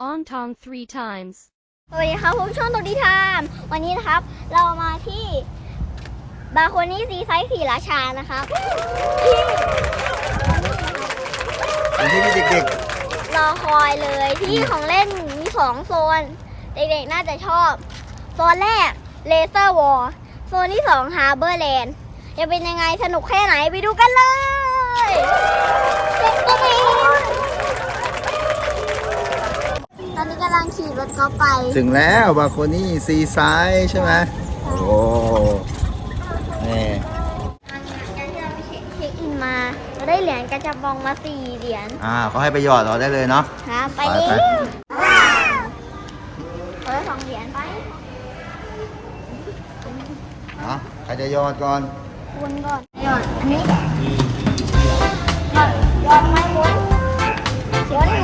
On Tong three times. สวัสดีครับผมช่องตัวดีไทม์วันนี้นะครับ เรามาที่บาโคนี่ซีไซส์สีราชานะครับที่เป็นที่ที่เด็กรอคอยเลยที่ของเล่นมีสองโซน เด็กๆน่าจะชอบ โซนแรกเลเซอร์วอลโซนที่สองฮาร์เบอร์แลนด์จะเป็นยังไงสนุกแค่ไหนไปดูกันเลยตอนนี้กำลังขี่รถเขาไปๆถึงแล้วบาโคนี่ซีไซด์ใช่ไหมโอ้นี่การที่เราไปเช็คเช็คอินมาเราได้เหรียญกระจับบองมาสี่เหรียญอ่าเขาให้ไปหยอดเราได้เลยเนาะครับไปไปดิไปเออสองเหรียญไปเนาะใครจะหยอดก่อนวนก่อนหยอดอันนี้หยอดหยอดไม้หมุนเดี๋ยวได้หมุน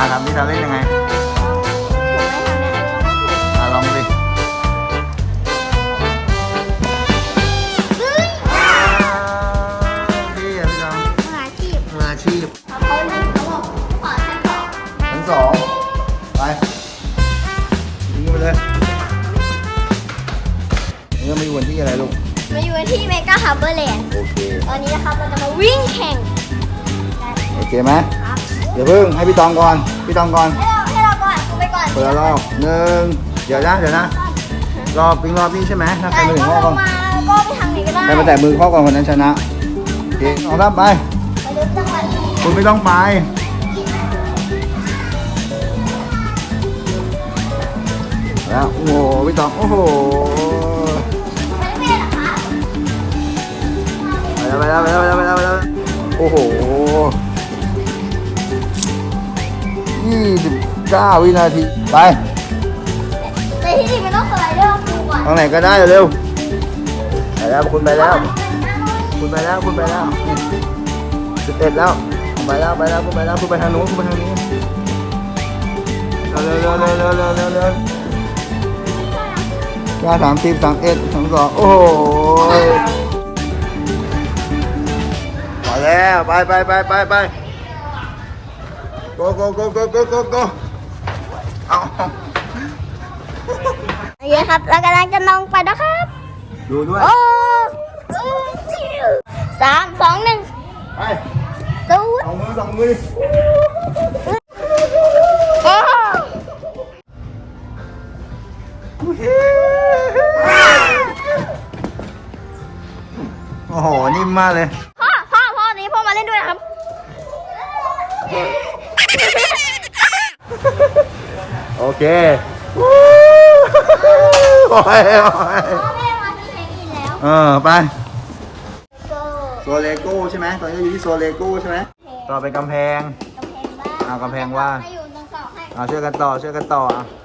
าทำที่ทำเล่นยังไงอ่าลองดิอ่าดีอะพี่ตองมืออาชีพชั้นสองไปยิงไปเลยนี่ก็มาอยู่วันที่อะไรลูกมาอยู่ที่เมกาฮับเบอร์แลนด์โอเคตอนนี้นะครับเราจะมาวิ่งแข่งกันโอเคไหมครับเดี๋ยวเพิ่งให้พี่ตองก่อน พี่ตองก่อน ให้เราให้เราก่อนกูไปก่อนเปิดรอบหนึ่งเดี๋ยวนะเดี๋ยวนะ รอบปิงรอบนี้ใช่ไหมถ้าใครแต่มาถึงก็ข้อลก่องนมาก็ไปทางไหนก็ได้ใครมาแตะมือข้อก่อนคนนั้นชนะโอเคเอารับไปไปดูจังหวะนี้คุณไม่ต้องไป แล้วโอ้โหพี่ตอง โอ้โหไม่ได้เหรอคะไปแล้วไปแล้วไปแล้วไปแล้วไปแล้วไปแล้วโอ้โห 9 วินาที ไปในที่นี่มันต้องสไลเดอร์ปูก่อนทางไหนก็ได้เร็วไปแล้วคุณไปแล้ว คุณไปแล้วคุณไปแล้วสิบเอ็ดแล้ว ไปแล้วไปแล้วคุณไปแล้วคุณไปทางนู้นคุณไปทางนี้เร็วเร็วเร็วเร็วเร็วเร็วเร็ก้าสามสิบสามเอ็ดสามสองโอ้โหไปแล้วไปไปไปไปไป go go go go go go go เอาโอเคครับเรากำลังจะลงไปนะครับ ดูด้วยโอ้สามสองหนึ่งไปศูนย์สองมือสองมือโอ้โอ้โห นิ่มมากเลย พ่อพ่อพ่อนี้พ่อมาเล่นด้วยนะครับ โอเคโอ้ยโอ้ยพ่อแม่มาที่เช็คอินแล้วเออไป โก้โซเลโก้ใช่ไหมตอนนี้อยู่ที่โซเลโก้ใช่ไหมต่อไปกำแพง กำแพงบ้านอ่ากำแพงบ้านให้อยู่ตรงเสาให้อ่าช่วยกันต่อช่วยกันต่ออะ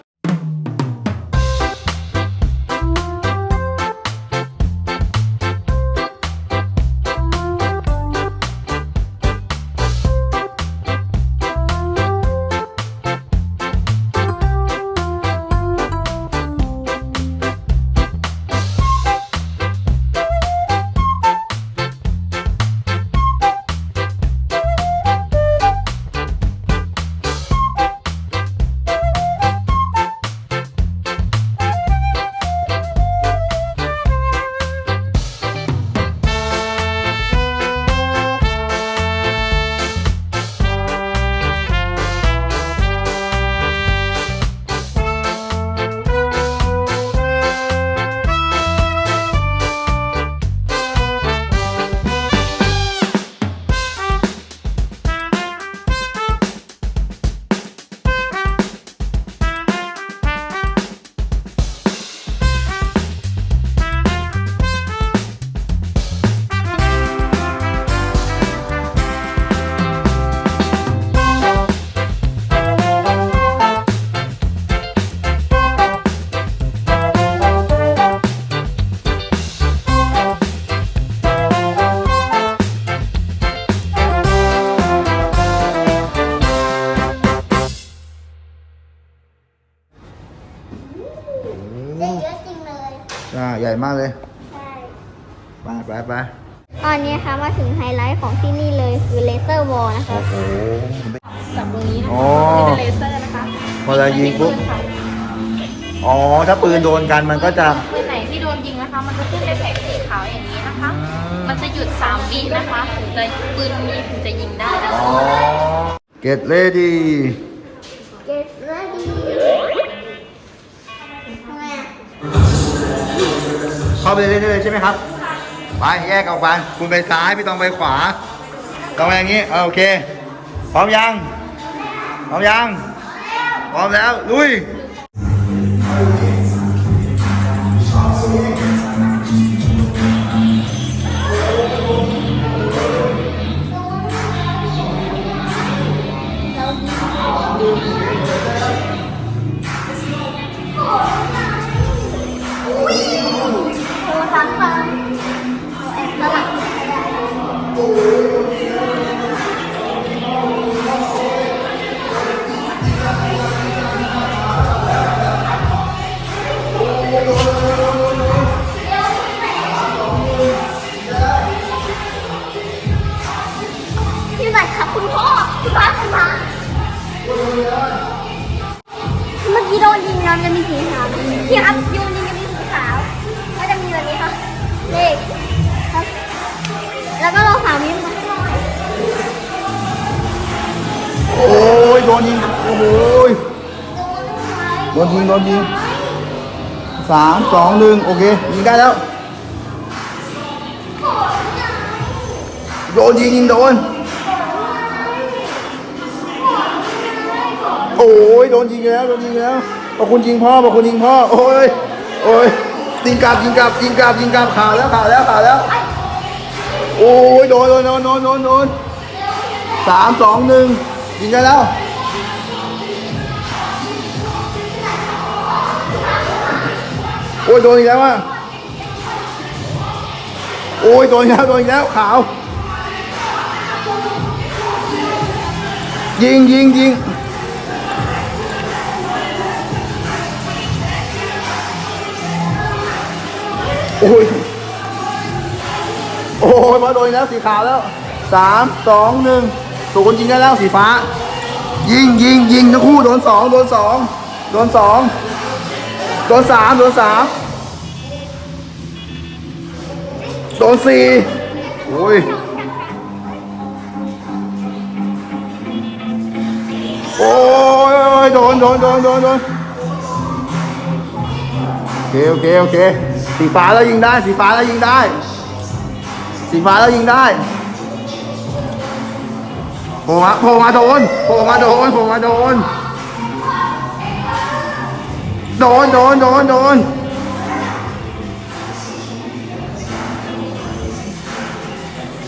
มากเลย ไปไปไปตอนนี้นะคะมาถึงไฮไลท์ของที่นี่เลยคือเลเซอร์วอลนะคะโอ้โห จับตรงนี้นะอ๋คะอ นี่เป็นเลเซอร์นะคะพอเรายิงปุ๊บค่ะอ๋อ ถ้าปืนโดนกันมันก็จะ ปืนไหนที่โดนยิงนะคะ มันจะขึ้นเป็นแผงสีขาวอย่างนี้นะคะมันจะหยุด3วินะคะถึงจะปืนนี้ถึงจะยิงได้นะอ๋อ คะเก เข้าไปเรื่อยๆใช่ไหมครับ ไปแยกออกไปคุณไปซ้ายพี่ต้องไปขวาต้องไปอย่างนี้โอเค พร้อมยัง พร้อมยัง พร้อมแล้ว ลุย นยิงโดนยิงสามสองหนึ่งโอเค ยิงได้แล้ว โดนยิงยิงโดน โอ้ยโดนยิงแล้วโดนยิงแล้วขอบคุณยิงพ่อขอบคุณยิงพ่อ โอ้ยโอ้ยยิงกลับยิงกลับยิงกลับยิงกลับข่าวแล้วข่าวแล้วข่าวแล้ว โอ้ยโดนโดนโดนโดนโดนสามสองหนึ่งยิงได้แล้ว โอ้ยโดนอีกแล้วอะโอ้ยโดนอีกแล้วโดนอีกแล้วขาว ยิงยิงยิงโอ้ยโอ้ยมาโดนอีกแล้วสีขาวแล้วสามสองหนึ่งศูนย์ยิงได้แล้วสีฟ้า ยิงยิงยิงทั้งคู่โดนสองโดนสองโดนสอง โดนสามโดนสามโดนสี่โอ้ยโอ้ยโดนโดนโดนโดนโดนโอเคโอเคโอเคสีฟ้าแล้วยิงได้ สีฟ้าแล้วยิงได้ สีฟ้าแล้วยิงได้โผล่มาโผล่มาโดนโผล่มาโดนโผล่มาโดน โดน โดน โดน โดน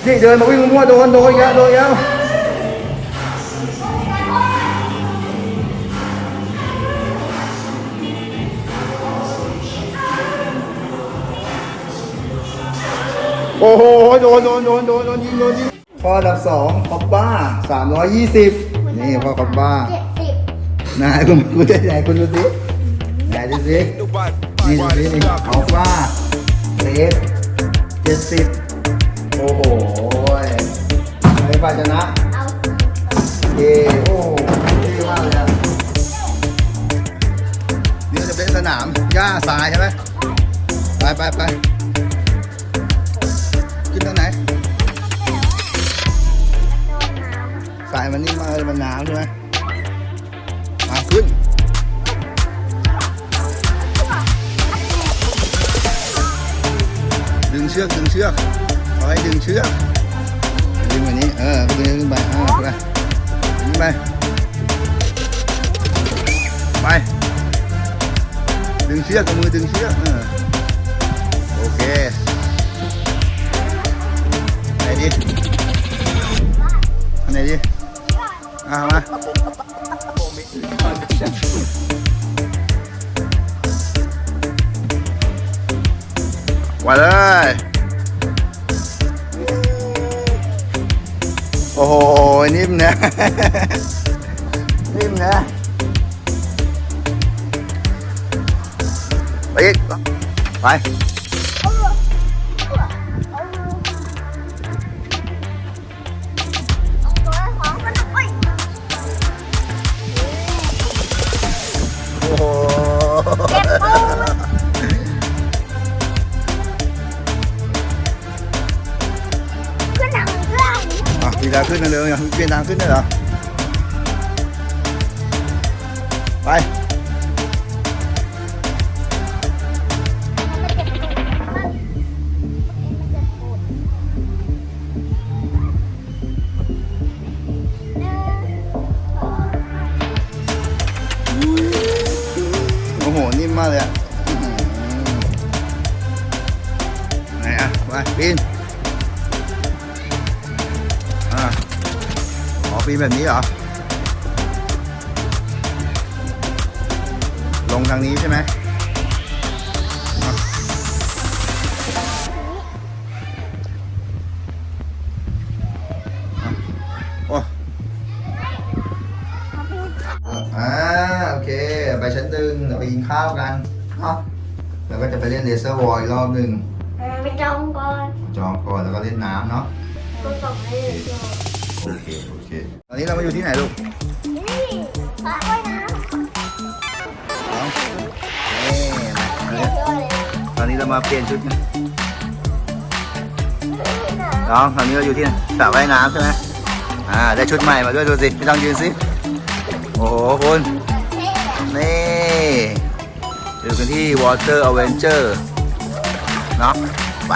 นี่เดินมาวิ่งมั่วๆโดน โดนอีกแล้วโดนอีกแล้วโอ้โห โดน โดน โดน โดน โดนยิงโดนยิงข้ออันดับสองคอปบ้าสามร้อยยี่สิบนี่พ่อคอปบ้าเจ็ดสิบนายคุณคุณจะไหนคุณดูสิไหนดู สินี่ดูสินี่อัลฟาเลสเจ็ดสิบโอ้โหไอ้ฝ่ายชนะเอาเย่โอ้ดีมากเลยอะนี่จะเป็นสนามหญ้าทรายใช่ไหมไปไปไปขึ้นตรงไหนสายมันนิ่มามันหนาวใช่ไหมมาขึ้น ชือกดึงเชือกเอาให้ดึงเชือกดึงแบบนี้เออดึงขึ้นไปอ่าไปดึงไปไปดึงเชือกกับมือดึงเชือกเออโอเคไหนดิอันไหนดิอ่ามาว่าเลย โอ้โห นิ่มนะ นิ่มนะไปอีกไป อะปีนทาขึ้นเร็วๆปีนทางขึ้นได้เหรอ ไป กินข้าวกันเนาะแล้วก็จะไปเล่นเลเซอร์วอลอีกรอบหนึ่งเออไปจองก่อนจองก่อนแล้วก็เล่นน้ำเนาะตัวส่งให้เลยจองโอเคโอเคตอนนี้เรามาอยู่ที่ไหนลูกนี่สระว่ายน้เอานี่มาำเดี๋เยยวอะเลยตอนนี้เรามาเปลี่ยนชุดกันน้องตอนนี้เราอยู่ที่สระว่ายน้ำใช่ไหมอ่าได้ชุดใหม่มาด้วยดูสิพี่ต้องยืนสิโอ้โหคุณ นี่อยู่กันที่ Water Adventure เนาะไป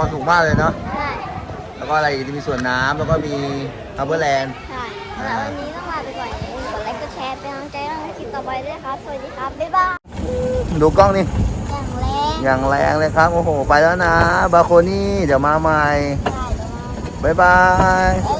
อลสูงมากเลยเนาะใช่แล้วก็อะไรอีกมีสวนน้ำแล้วก็มีฮับเบอร์แลนด์ ใช่แล้ววันนี้ต้องลาไปก่อนอย่าลืมกดไลค์กดแชร์เป็นกำลังใจให้ในคลิปต่อไปด้วยครับ สวัสดีครับ บ๊ายบายดูกล้องนี่ อย่างแรงอย่างแรงเลยครับ โอ้โห ไปแล้วนะ บาโคนี่ เดี๋ยวมาใหม่ ใช่เดี๋ยวมาบ๊ายบายบ๊าย